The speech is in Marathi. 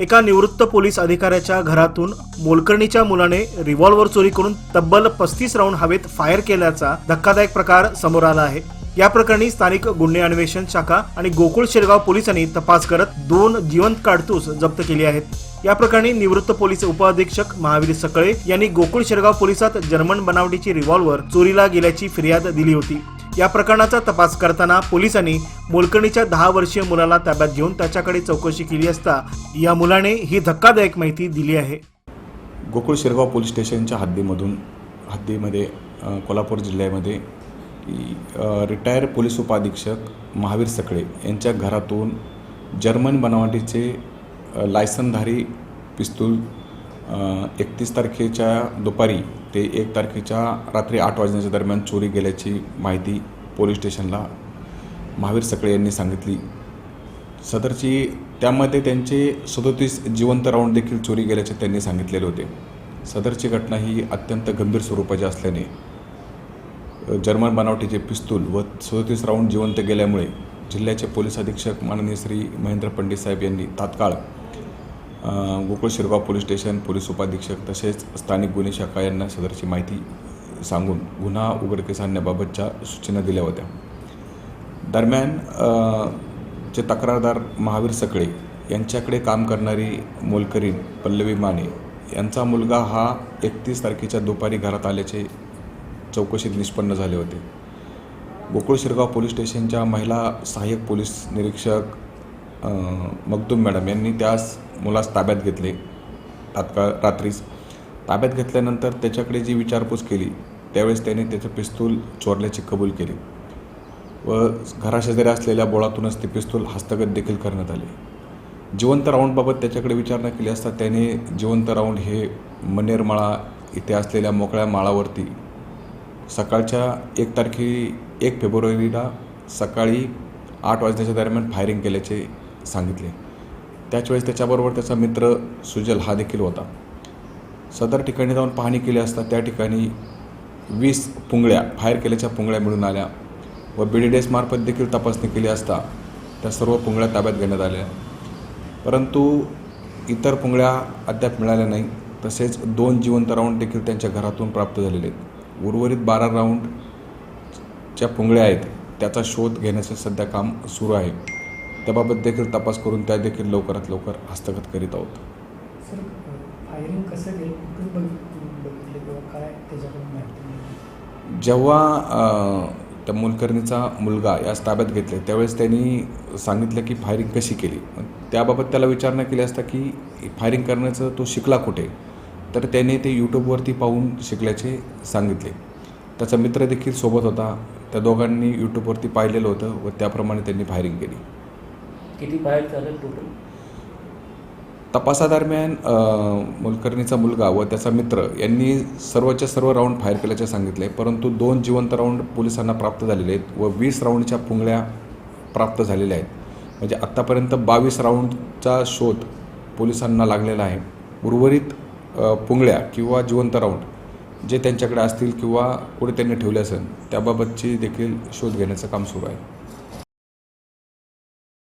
एका निवृत्त पोलीस अधिकाऱ्याच्या घरातून मोलकर्णीच्या मुलाने रिव्हॉल्व्हर चोरी करून तब्बल पस्तीस राऊंड हवेत फायर केल्याचा धक्कादायक प्रकार समोर आला आहे. या प्रकरणी स्थानिक गुन्हे अन्वेषण शाखा आणि गोकुळ शिरगाव पोलिसांनी तपास करत दोन जिवंत काडतूस जप्त केली आहेत. या प्रकरणी निवृत्त पोलीस उपअधीक्षक महावीर सकळे यांनी गोकुळ शिरगाव पोलिसात जर्मन बनावटीची रिव्हॉल्व्हर चोरीला गेल्याची फिर्याद दिली होती. या प्रकरणाचा तपास करताना पोलिसांनी मोलकणीच्या दहा वर्षीय मुलाला ताब्यात घेऊन त्याच्याकडे चौकशी केली असता या मुलाने ही धक्कादायक माहिती दिली आहे. गोकुळ शिरगाव पोलीस स्टेशनच्या हद्दीमधून हद्दीमध्ये कोल्हापूर जिल्ह्यामध्ये रिटायर पोलीस उपाधीक्षक महावीर सकळे यांच्या घरातून जर्मन बनावटीचे लायसनधारी पिस्तूल एकतीस तारखेच्या दुपारी ते एक तारखेच्या रात्री आठ वाजण्याच्या दरम्यान चोरी गेल्याची माहिती पोलीस स्टेशनला महावीर सकळे यांनी सांगितली. सदरची त्यामध्ये त्यांचे सदोतीस जिवंत राऊंड देखील चोरी गेल्याचे त्यांनी सांगितलेले होते. सदरची घटना ही अत्यंत गंभीर स्वरूपाची असल्याने जर्मन बनावटीचे पिस्तूल व सदोतीस राऊंड जिवंत गेल्यामुळे जिल्ह्याचे पोलीस अधीक्षक माननीय श्री महेंद्र पंडित साहेब यांनी तात्काळ Gokul Shirgaon police station police उपाधीक्षक तसेच स्थानिक गुन्हे शाखा यांना सदरची माहिती सांगून गुन्हा उघडकीस आणण्याबाबतच्या सूचना दिल्या होत्या. दरम्यान चे जे तक्रारदार महावीर सकळे यांच्याकडे काम करणारी मोलकरीण पल्लवी माने यांचा मुलगा हा एकतीस तारखेच्या दुपारी घरात आल्याचे चौकशीत निष्पन्न झाले होते. गोकुळ शिरगाव पोलीस स्टेशनच्या महिला सहाय्यक पोलीस निरीक्षक मगदूम मॅडम यांनी त्यास मुलास ताब्यात घेतले. तात्काळ रात्रीच ताब्यात घेतल्यानंतर त्याच्याकडे जी विचारपूस केली त्यावेळेस त्याने त्याचं पिस्तूल चोरल्याची कबूल केली व घराशेजारी असलेल्या बोळातूनच ते पिस्तूल हस्तगत देखील करण्यात आले. जिवंत राऊंडबाबत त्याच्याकडे विचारणा केली असता त्याने जिवंत राऊंड हे मनेरमाळा इथे असलेल्या मोकळ्या माळावरती सकाळच्या एक तारखे एक फेब्रुवारीला सकाळी आठ वाजण्याच्या दरम्यान फायरिंग केल्याचे सांगितले. त्याचवेळेस त्याच्याबरोबर त्याचा मित्र सुजल हा देखील होता. सदर ठिकाणी जाऊन पाहणी केली असता त्या ठिकाणी वीस पुंगळ्या फायर केल्याच्या पुंगळ्या मिळून आल्या व बी डी देखील तपासणी केली असता त्या सर्व पुंगळ्या ताब्यात घेण्यात आल्या. परंतु इतर पुंगळ्या अद्याप मिळाल्या नाही. तसेच दोन जिवंत राऊंड देखील त्यांच्या घरातून प्राप्त झालेले आहेत. उर्वरित बारा राऊंडच्या पुंगळ्या आहेत. त्याचा शोध घेण्याचं सध्या काम सुरू आहे. त्याबाबत देखील तपास करून त्या देखील लवकरात लवकर हस्तगत करीत आहोत. जेव्हा त्या मोलकर्णीचा मुलगा यास ताब्यात घेतले त्यावेळेस त्यांनी सांगितलं की फायरिंग कशी केली? त्याबाबत त्याला विचारणा केली असता की फायरिंग करण्याचं तो शिकला कुठे? तर त्याने ते यूट्यूबवरती पाहून शिकल्याचे सांगितले. त्याचा मित्र देखील सोबत होता. त्या दोघांनी यूट्यूबवरती पाहिलेलं होतं व त्याप्रमाणे त्यांनी फायरिंग केली. किती बाहेर झालं टोटल तपासादरम्यान मुलकर्णीचा मोलकर्णीचा मुलगा व त्याचा मित्र यांनी सर्वच्या सर्व राऊंड फायर केल्याचे सांगितले परंतु दोन जिवंत राऊंड पोलिसांना प्राप्त झालेले आहेत व वीस राऊंडच्या पुंगळ्या प्राप्त झालेल्या आहेत. म्हणजे आत्तापर्यंत बावीस राऊंडचा शोध पोलिसांना लागलेला आहे. उर्वरित पुंगळ्या किंवा जिवंत राऊंड जे त्यांच्याकडे असतील किंवा कुठे त्यांनी ठेवले असेल त्याबाबतची देखील शोध घेण्याचं काम सुरू आहे.